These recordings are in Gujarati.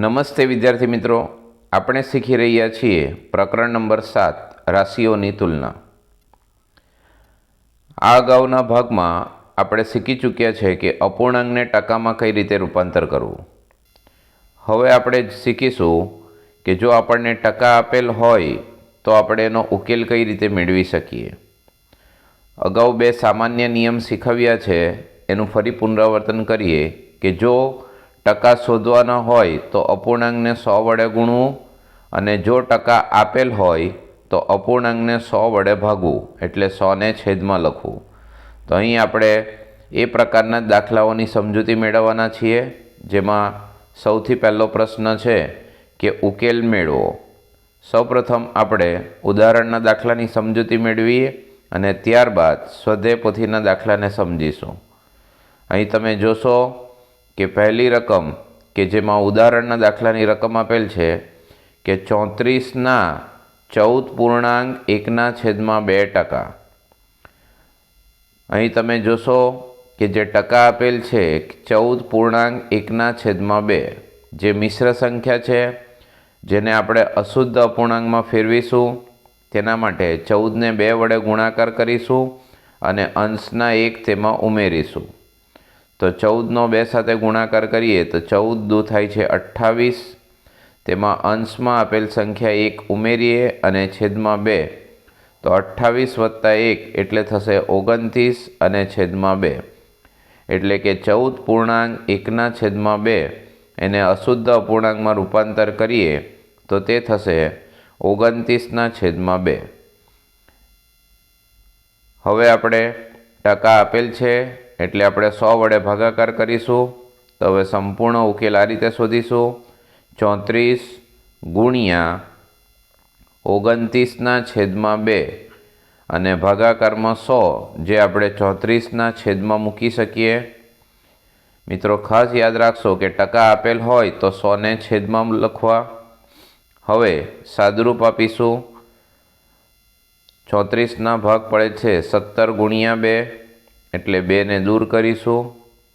નમસ્તે વિદ્યાર્થી મિત્રો. આપણે શીખી રહ્યા છીએ પ્રકરણ નંબર સાત, રાશિઓની તુલના. આ અગાઉના ભાગમાં આપણે શીખી ચૂક્યા છે કે અપૂર્ણાંકને ટકામાં કઈ રીતે રૂપાંતર કરવું. હવે આપણે શીખીશું કે જો આપણને ટકા આપેલ હોય, તો આપણે એનો ઉકેલ કઈ રીતે મેળવી શકીએ. અગાઉ બે સામાન્ય નિયમ શીખવ્યા છે. એનું ફરી પુનરાવર્તન કરીએ કે જો ટકા શોધવાના હોય તો અપૂર્ણાંકને સો વડે ગુણવું અને જો ટકા આપેલ હોય તો અપૂર્ણાંકને સો વડે ભાગવું એટલે સોને છેદમાં લખવું. તો અહીં આપણે એ પ્રકારના દાખલાઓની સમજૂતી મેળવવાના છીએ, જેમાં સૌથી પહેલો પ્રશ્ન છે કે ઉકેલ મેળવો. સૌપ્રથમ આપણે ઉદાહરણના દાખલાની સમજૂતી મેળવીએ અને ત્યારબાદ સ્વધેય પોથીના દાખલાને સમજીશું. અહીં તમે જોશો કે પહેલી રકમ, કે જેમાં ઉદાહરણના દાખલાની રકમ આપેલ છે, કે ચોત્રીસના ચૌદ પૂર્ણાંક એકના છેદમાં બે ટકા. અહીં તમે જોશો કે જે ટકા આપેલ છે, ચૌદ પૂર્ણાંક એકના છેદમાં બે, જે મિશ્ર સંખ્યા છે, જેને આપણે અશુદ્ધ અપૂર્ણાંકમાં ફેરવીશું, તેના માટે ચૌદને બે વડે ગુણાકાર કરીશું અને અંશના એક તેમાં ઉમેરીશું. તો ચૌદનો બે સાથે ગુણાકાર કરીએ તો ચૌદ દુ થાય છે અઠ્ઠાવીસ. તેમાં અંશમાં આપેલ સંખ્યા એક ઉમેરીએ અને છેદમાં બે. તો અઠ્ઠાવીસ વત્તા એક એટલે થશે ઓગણત્રીસ અને છેદમાં બે. એટલે કે ચૌદ પૂર્ણાંક એકના છેદમાં બે. એને અશુદ્ધ અપૂર્ણાંકમાં રૂપાંતર કરીએ તો તે થશે ઓગણત્રીસના છેદમાં બે. હવે આપણે ટકા આપેલ છે. એટલે આપણે સો વડે ભાગાકાર કરીશું, તો હવે સંપૂર્ણ ઉકેલ આ રીતે શોધીશું. ચોત્રીસ ગુણ્યા ઓગણત્રીસના છેદમાં બે. અને ભાગાકારમાં સો, જે આપણે ચોત્રીસના છેદમાં મૂકી શકીએ. મિત્રો, ખાસ યાદ રાખશો કે ટકા આપેલ હોય તો સોને છેદમાં લખવા. હવે સાદરૂપ આપીશું. ચોત્રીસના ભાગ પડે છે સત્તર ગુણ્યા બે. એટલે બેને દૂર કરીશું.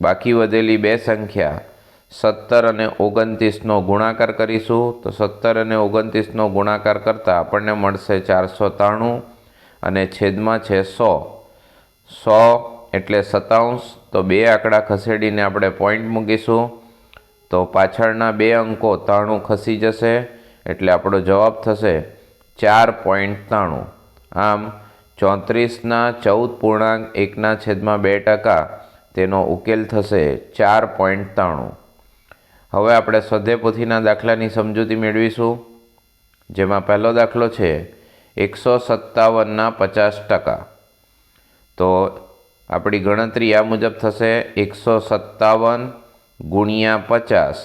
બાકી વધેલી બે સંખ્યા, સત્તર અને ઓગણત્રીસનો ગુણાકાર કરીશું. તો સત્તર અને ઓગણત્રીસનો ગુણાકાર કરતાં આપણને મળશે ચારસો ત્રાણું અને છેદમાં છે સો. સો એટલે સત્તાવંશ તો બે આંકડા ખસેડીને આપણે પોઈન્ટ મૂકીશું. તો પાછળના બે અંકો ત્રાણું ખસી જશે. એટલે આપણો જવાબ થશે ચાર પોઈન્ટ ત્રાણું. આમ ચોત્રીસના ચૌદ પૂર્ણાંક એકના છેદમાં બે ટકા, તેનો ઉકેલ થશે ચાર પોઈન્ટ ત્રાણું. હવે આપણે સ્વધેપોથીના દાખલાની સમજૂતી મેળવીશું, જેમાં પહેલો દાખલો છે એકસો સત્તાવનના પચાસ ટકા. તો આપણી ગણતરી આ મુજબ થશે એકસો સત્તાવન ગુણ્યા પચાસ,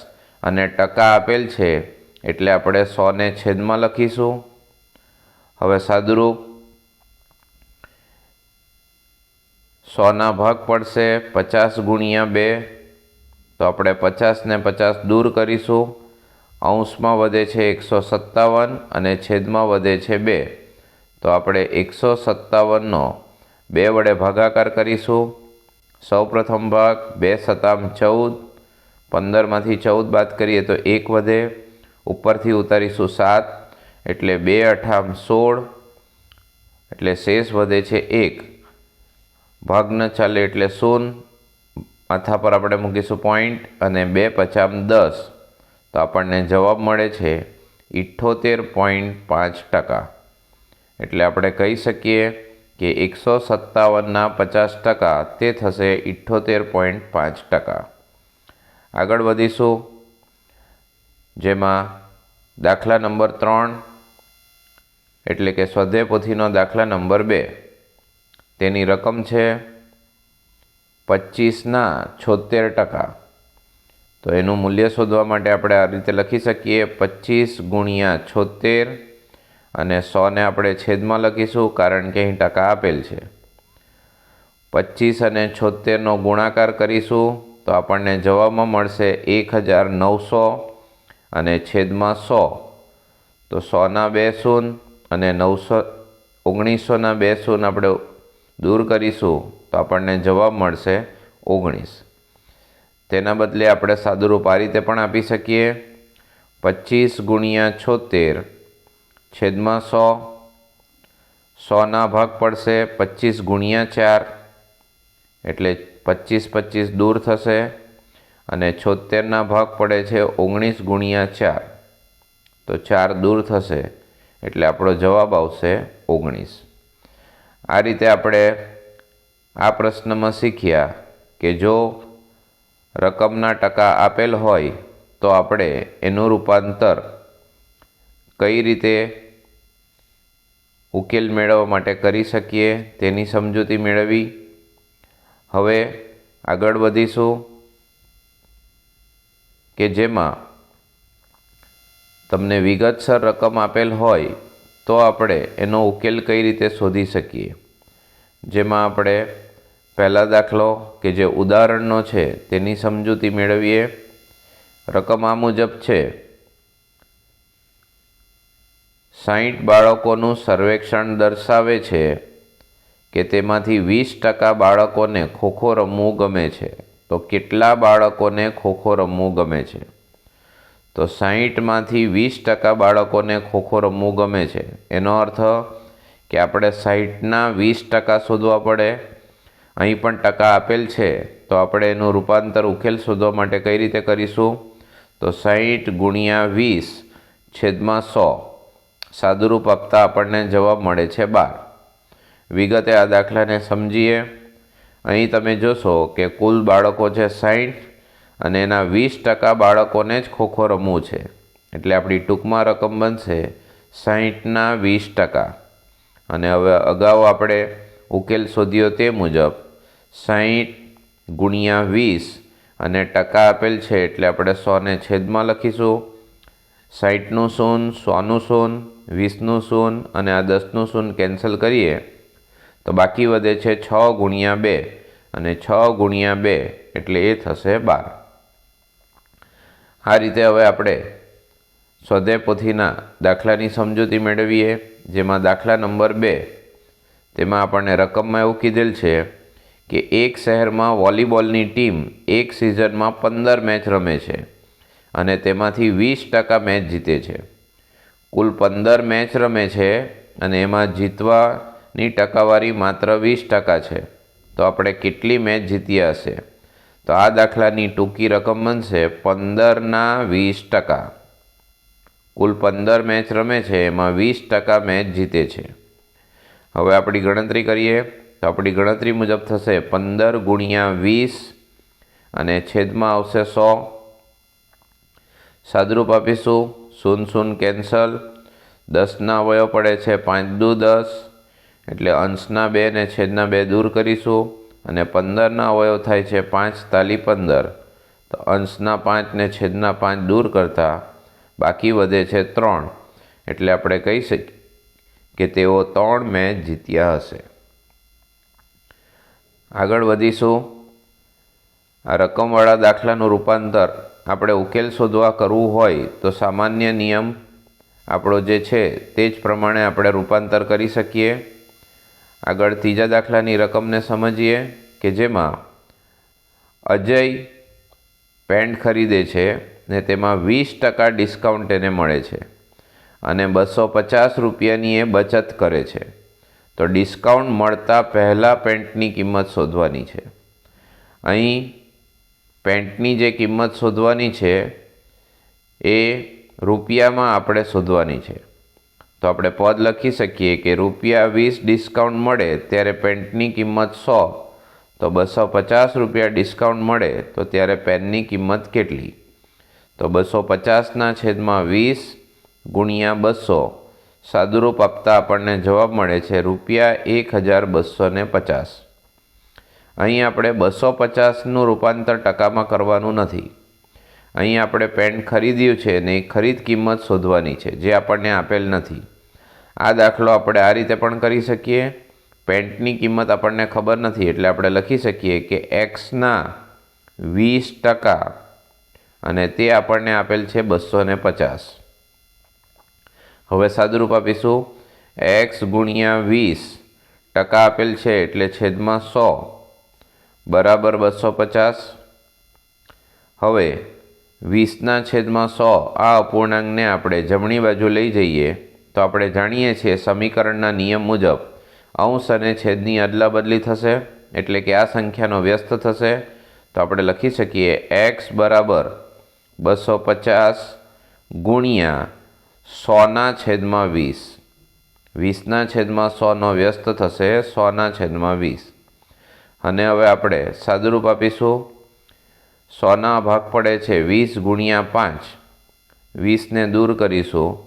અને ટકા આપેલ છે એટલે આપણે સોને છેદમાં લખીશું. હવે સાદુરૂપ સોના ભાગ પડશે, પચાસ ગુણ્યા બે. તો આપણે પચાસને પચાસ દૂર કરીશું. અંશમાં વધે છે એકસો સત્તાવન અને છેદમાં વધે છે બે. તો આપણે એકસો સત્તાવનનો બે વડે ભાગાકાર કરીશું. સૌપ્રથમ ભાગ બે સતામ ચૌદ. પંદરમાંથી ચૌદ બાદ કરીએ તો એક વધે. ઉપરથી ઉતારીશું સાત, એટલે બે અઠામ સોળ. એટલે શેષ વધે છે એક. ભાગ ન ચાલે એટલે શૂન માથા પર આપણે મૂકીશું પોઈન્ટ અને બે પચામ દસ. તો આપણને જવાબ મળે છે ઇઠ્ઠોતેર પોઈન્ટ પાંચ ટકા. એટલે આપણે કહી શકીએ કે એકસો સત્તાવનના પચાસ ટકા, તે થશે ઇઠ્ઠોતેર પોઈન્ટ પાંચ ટકા. આગળ વધીશું. જેમાં દાખલા નંબર ત્રણ, એટલે કે સ્વધ્યાય પોથીનો દાખલા નંબર બે. તેની રકમ છે પચીસના છોતેર ટકા. તો એનું મૂલ્ય શોધવા માટે આપણે આ રીતે લખી શકીએ, પચીસ ગુણ્યા છોતેર અને સોને આપણે છેદમાં લખીશું કારણ કે અહીં ટકા આપેલ છે. પચીસ અને છોતેરનો ગુણાકાર કરીશું તો આપણને જવાબમાં મળશે એક હજાર નવસો અને છેદમાં સો. તો સોના બે શૂન અને નવસો, ઓગણીસોના બે શૂન આપણે દૂર કરીશું તો આપણને જવાબ મળશે ઓગણીસ. તેના બદલે આપણે સાદુરૂપ આ રીતે પણ આપી શકીએ. પચીસ ગુણ્યા છોતેર છેદમાં સો. સોના ભાગ પડશે પચીસ ગુણ્યા ચાર. એટલે પચીસ પચીસ દૂર થશે અને છોતેરના ભાગ પડે છે ઓગણીસ ગુણ્યા ચાર. તો ચાર દૂર થશે એટલે આપણો જવાબ આવશે ઓગણીસ. આ રીતે આપણે આ પ્રશ્નમાં શીખ્યા કે જો રકમના ટકા આપેલ હોય તો આપણે એનું રૂપાંતર કઈ રીતે ઉકેલ મેળવવા માટે કરી શકીએ તેની સમજૂતી મેળવી. હવે આગળ વધીશું કે જેમાં તમને વિગતસર રકમ આપેલ હોય તો આપણે એનો ઉકેલ કઈ રીતે શોધી શકીએ? જેમાં આપણે પહેલા દાખલો કે જે ઉદાહરણનો છે તેની સમજૂતી મેળવીએ. રકમ આ મુજબ છે. સાહીઠ બાળકોનું સર્વેક્ષણ દર્શાવે છે કે તેમાંથી વીસ ટકા બાળકોને ખોખો રમવું ગમે છે. તો કેટલા બાળકોને ખોખો રમવું ગમે છે? તો સાહીઠમાંથી વીસ ટકા બાળકોને ખોખો રમવું ગમે છે. એનો અર્થ કે આપણે સાહીઠના વીસ ટકા શોધવા પડે. અહીં પણ ટકા આપેલ છે. તો આપણે એનું રૂપાંતર ઉકેલ શોધવા માટે કઈ રીતે કરીશું? તો સાહીઠ ગુણ્યા વીસ છેદમાં સો. સાદુરૂપ આપતા આપણને જવાબ મળે છે બાર. વિગતે આ દાખલાને સમજીએ. અહીં તમે જોશો કે કુલ બાળકો છે સાહીઠ અને એના વીસ ટકા બાળકોને જ ખોખો રમવું છે. એટલે આપણી ટૂંકમાં રકમ બનશે સાહીઠના વીસ ટકા. અને હવે અગાઉ આપણે ઉકેલ શોધ્યો તે મુજબ સાહીઠ ગુણ્યા વીસ અને ટકા આપેલ છે એટલે આપણે સોને છેદમાં લખીશું. સાહીઠનું શૂન, સોનું શૂન, વીસનું શૂન અને આ દસનું શૂન કેન્સલ કરીએ. તો બાકી વધે છે છ ગુણ્યા બે અને છ ગુણ્યા બે એટલે એ થશે બાર. આ રીતે હવે આપણે સ્વદેય પોથીના દાખલાની સમજૂતી મેળવીએ, જેમાં દાખલા નંબર બે, તેમાં આપણને રકમમાં એવું કીધેલ છે કે એક શહેરમાં વોલીબોલની ટીમ એક સિઝનમાં પંદર મેચ રમે છે અને તેમાંથી વીસ ટકા મેચ જીતે છે. કુલ પંદર મેચ રમે છે અને એમાં જીતવાની ટકાવારી માત્ર વીસ ટકા છે. તો આપણે કેટલી મેચ જીત્યા હશે? તો આ દાખલાની ટૂંકી રકમ બનશે પંદરના વીસ ટકા. કુલ પંદર મેચ રમે છે, એમાં વીસ ટકા મેચ જીતે છે. હવે આપણી ગણતરી કરીએ. તો આપણી ગણતરી મુજબ થશે પંદર ગુણ્યા વીસ અને છેદમાં આવશે સો. સાદરૂપ આપીશું. શૂન શૂન કેન્સલ. દસના અવયવ પડે છે પાંચ દુ દસ. એટલે અંશના બે ને છેદના બે દૂર કરીશું. અને પંદરના અવયવ થાય છે પાંચ, તાલી પંદર. તો અંશના પાંચ ને છેદના પાંચ દૂર કરતાં બાકી વધે છે ત્રણ. એટલે આપણે કહી શકીએ કે તેઓ ત્રણ મેચ જીત્યા હશે. આગળ વધીશું. આ રકમવાળા દાખલાનું રૂપાંતર આપણે ઉકેલ શોધવા કરવું હોય તો સામાન્ય નિયમ આપણો જે છે તે જ પ્રમાણે આપણે રૂપાંતર કરી શકીએ. આગળ ત્રીજા દાખલાની રકમને સમજીએ. કે જેમાં અજય પેન્ટ ખરીદે છે ને તેમાં વીસ ટકા ડિસ્કાઉન્ટ એને મળે છે અને બસો પચાસ રૂપિયાની એ બચત કરે છે. તો ડિસ્કાઉન્ટ મળતા પહેલાં પેન્ટની કિંમત શોધવાની છે. અહીં પેન્ટની જે કિંમત શોધવાની છે એ રૂપિયામાં આપણે શોધવાની છે. તો આપણે પદ લખી શકીએ કે રૂપિયા વીસ ડિસ્કાઉન્ટ મળે ત્યારે પેન્ટની કિંમત સો તો બસો પચાસ રૂપિયા ડિસ્કાઉન્ટ મળે તો ત્યારે પેનની કિંમત કેટલી? તો બસો પચાસના છેદમાં વીસ ગુણ્યા બસો. સાદુરૂપ આપતા આપણને જવાબ મળે છે રૂપિયા એક હજાર બસો ને પચાસ. અહીં આપણે બસો પચાસનું રૂપાંતર ટકામાં કરવાનું નથી. અહીં આપણે પેન્ટ ખરીદ્યું છે ને એ ખરીદ કિંમત શોધવાની છે, જે આપણને આપેલ નથી. આ દાખલો આપણે આ રીતે પણ કરી શકીએ. પેન્ટની કિંમત આપણને ખબર નથી, એટલે આપણે લખી શકીએ કે એક્સના વીસ ટકા અને તે આપણને આપેલ છે બસો ને પચાસ. હવે સાદુરૂપ આપીશું. એક્સ ગુણ્યા વીસ ટકા આપેલ છે એટલે છેદમાં સો બરાબર બસો પચાસ. હવે વીસના છેદમાં સો આ અપૂર્ણાંકને આપણે જમણી બાજુ લઈ જઈએ તો આપણે જાણીએ છીએ સમીકરણના નિયમ મુજબ અંશ અને છેદની અદલા બદલી થશે, એટલે કે આ સંખ્યાનો વ્યસ્ત થશે. તો આપણે લખી શકીએ એક્સ બરાબર બસો પચાસ ગુણ્યા સોના છેદમાં વીસ. વીસના છેદમાં સોનો વ્યસ્ત થશે, સોના છેદમાં વીસ. અને હવે આપણે સાદુરૂપ આપીશું. સોના ભાગ પડે છે વીસ ગુણ્યા પાંચ. વીસને દૂર કરીશું.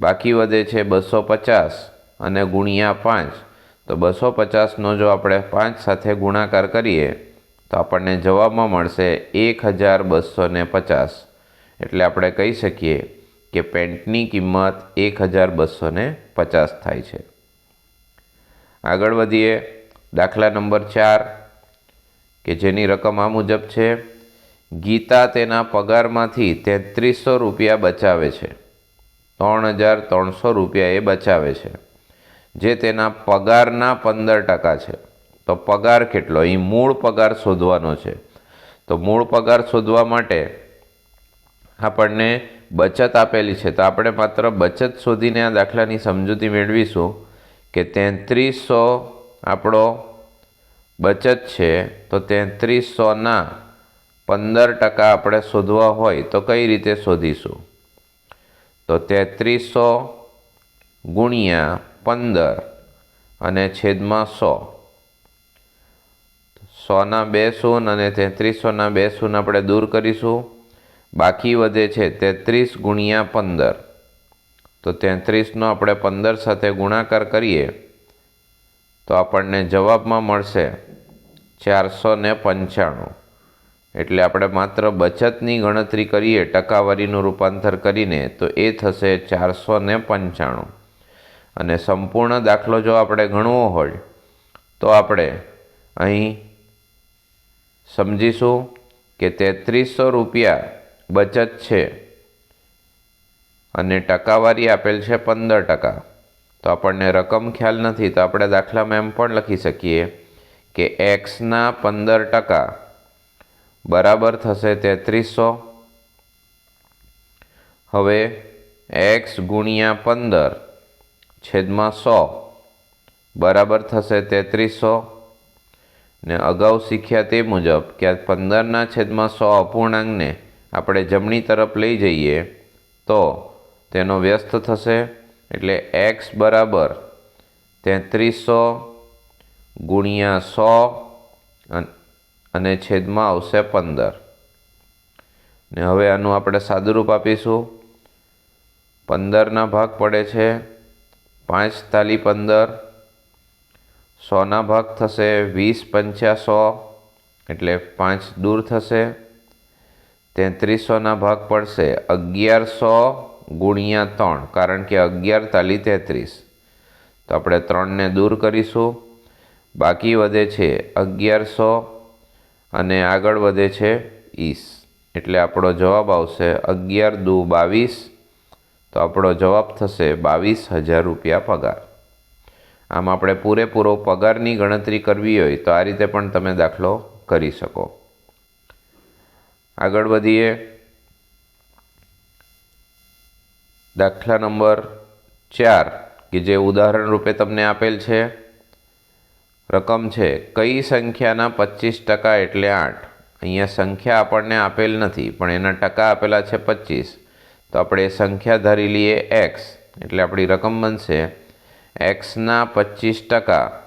બાકી વધે છે બસો પચાસ અને ગુણ્યા પાંચ. તો બસો પચાસનો જો આપણે પાંચ સાથે ગુણાકાર કરીએ, તો આપણને જવાબમાં મળશે એક હજાર બસો પચાસ. એટલે આપણે કહી શકીએ કે પેન્ટની કિંમત એક હજાર બસો ને પચાસ થાય છે. આગળ વધીએ, દાખલા નંબર ચાર, કે જેની રકમ આ મુજબ છે, ગીતા તેના પગારમાંથી તેત્રીસો રૂપિયા બચાવે છે. ત્રણ હજાર ત્રણસો રૂપિયા એ બચાવે છે. જે તેના પગારના પંદર ટકા છે. તો પગાર કેટલો? અહીં મૂળ પગાર શોધવાનો છે. તો મૂળ પગાર શોધવા માટે આપણને બચત આપેલી છે. તો આપણે માત્ર બચત શોધીને આ દાખલાની સમજૂતી મેળવીશું કે તેત્રીસો આપણો બચત છે, તો તેત્રીસોના પંદર ટકા આપણે શોધવા હોય તો કઈ રીતે શોધીશું? તો તેત્રીસો ગુણ્યા પંદર અને છેદમાં સો. સોના બે શૂન અને તેત્રીસોના બે શૂન આપણે દૂર કરીશું. બાકી વધે છે તેત્રીસ ગુણ્યા પંદર. તો તેત્રીસનો આપણે પંદર સાથે ગુણાકાર કરીએ, તો આપણને જવાબમાં મળશે ચારસો ને પંચાણું. એટલે આપણે માત્ર બચતની ગણતરી કરીએ, ટકાવારીનું રૂપાંતર કરીને, તો એ થશે ચારસો ને પંચાણું. અને સંપૂર્ણ દાખલો જો આપણે ગણવો હોય, તો આપણે અહીં સમજીશું કે તેત્રીસો રૂપિયા બચત છે અને ટકાવારી આપેલ છે પંદર ટકા. તો આપણને રકમ ખ્યાલ નથી, તો આપણે દાખલામાં એમ પણ લખી શકીએ કે એક્સના પંદર ટકા બરાબર થશે તેત્રીસો. હવે એક્સ ગુણ્યા પંદર છેદમાં સો. બરાબર થશે તેત્રીસો. ને અગાઉ શીખ્યા તે મુજબ કે પંદરના છેદમાં સો અપૂર્ણાંકને આપણે જમણી તરફ લઈ જઈએ, તો તેનો વ્યસ્ત થશે એટલે એક્સ બરાબર તેત્રીસો ગુણ્યા સો અને છેદમાં આવશે પંદર. ને હવે આનું આપણે સાદુરૂપ આપીશું. પંદરના ભાગ પડે છે. પાંચ તાલી પંદર. સોના ભાગ થશે વીસ પંચા સો, એટલે પાંચ દૂર થશે. તેત્રીસોના ભાગ પડશે અગિયારસો ગુણ્યા ત્રણ, કારણ કે અગિયાર તાલી તેત્રીસ. તો આપણે ત્રણને દૂર કરીશું. બાકી વધે છે અગિયારસો અને આગળ વધે છે ઈસ એટલે આપણો જવાબ આવશે અગિયાર દુ બાવીસ તો આપણો જવાબ થશે બાવીસ હજાર રૂપિયા પગાર. આમ આપણે પૂરેપૂરો પગારની ગણતરી કરવી હોય તો આ રીતે પણ તમે દાખલો કરી શકો. આગળ વધીએ. દાખલા નંબર ચાર, કે જે ઉદાહરણ રૂપે તમને આપેલ છે, રકમ છે, કઈ સંખ્યાના પચીસ ટકા એટલે આઠ. અહીંયા સંખ્યા આપણને આપેલ નથી, પણ એના ટકા આપેલા છે પચીસ. તો આપણે સંખ્યા ધારી લઈએ એક્સ એટલે આપણી રકમ બનશે એક્સના પચીસ ટકા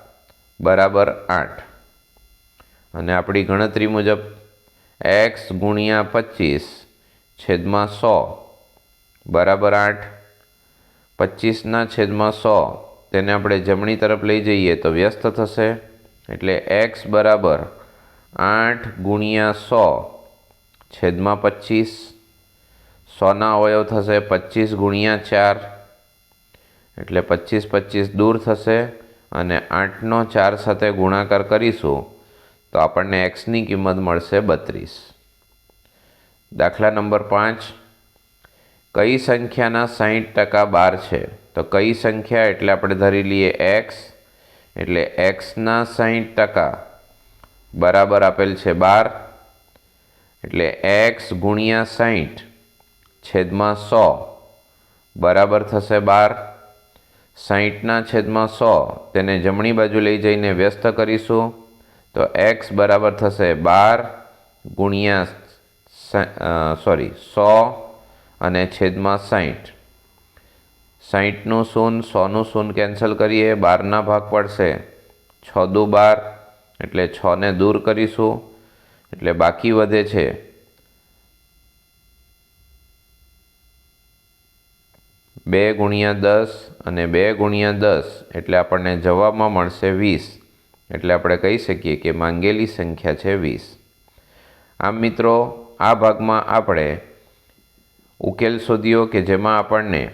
બરાબર આઠ. અને આપણી ગણતરી મુજબ એક્સ ગુણ્યા પચીસ છેદમાં સો બરાબર આઠ. પચીસના છેદમાં સો તેને આપણે જમણી તરફ લઈ જઈએ તો વ્યસ્ત થશે. એટલે એક્સ બરાબર આઠ ગુણ્યા સો છેદમાં પચીસ. સોના અવયવ થશે, પચીસ ગુણ્યા ચાર, એટલે પચીસ પચીસ દૂર થશે અને આઠનો ચાર સાથે ગુણાકાર કરીશું, તો આપણને એક્સની કિંમત મળશે બત્રીસ. દાખલા નંબર પાંચ. કઈ સંખ્યાના સાહીઠ ટકા બાર છે? તો કઈ સંખ્યા? એટલે આપણે ધરી લઈએ એક્સ એટલે એક્સના સાહીઠ ટકા બરાબર આપેલ છે બાર, એટલે એક્સ ગુણ્યા સાહીઠ છેદમાં સો. બરાબર થશે બાર. સાહીઠના છેદમાં સો. તેને જમણી બાજુ લઈ જઈને વ્યસ્ત કરીશું. તો એક્સ બરાબર થશે બાર ગુણ્યા સોરી સો અને છેદમાં સાહીઠ. સાહીઠનું શૂન, સોનું શૂન કેન્સલ કરીએ, બારના ભાગ પડશે. છ દુ બાર, એટલે છને દૂર કરીશું. એટલે બાકી વધે છે બે ગુણ્યા દસ અને બે ગુણ્યા દસ એટલે આપણને જવાબમાં મળશે વીસ. એટલે આપણે કહી શકીએ કે માંગેલી સંખ્યા છે વીસ. આમ મિત્રો, આ ભાગમાં આપણે ઉકેલ શોધ્યો કે જેમાં આપણને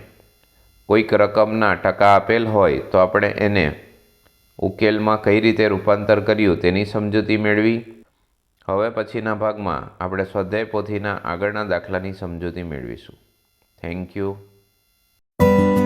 કોઈક રકમના ટકા આપેલ હોય તો આપણે એને ઉકેલમાં કઈ રીતે રૂપાંતર કર્યું તેની સમજૂતી મેળવી. હવે પછીના ભાગમાં આપણે સ્વાધ્યાય પોથીના આગળના દાખલાની સમજૂતી મેળવીશું. Thank you Thank you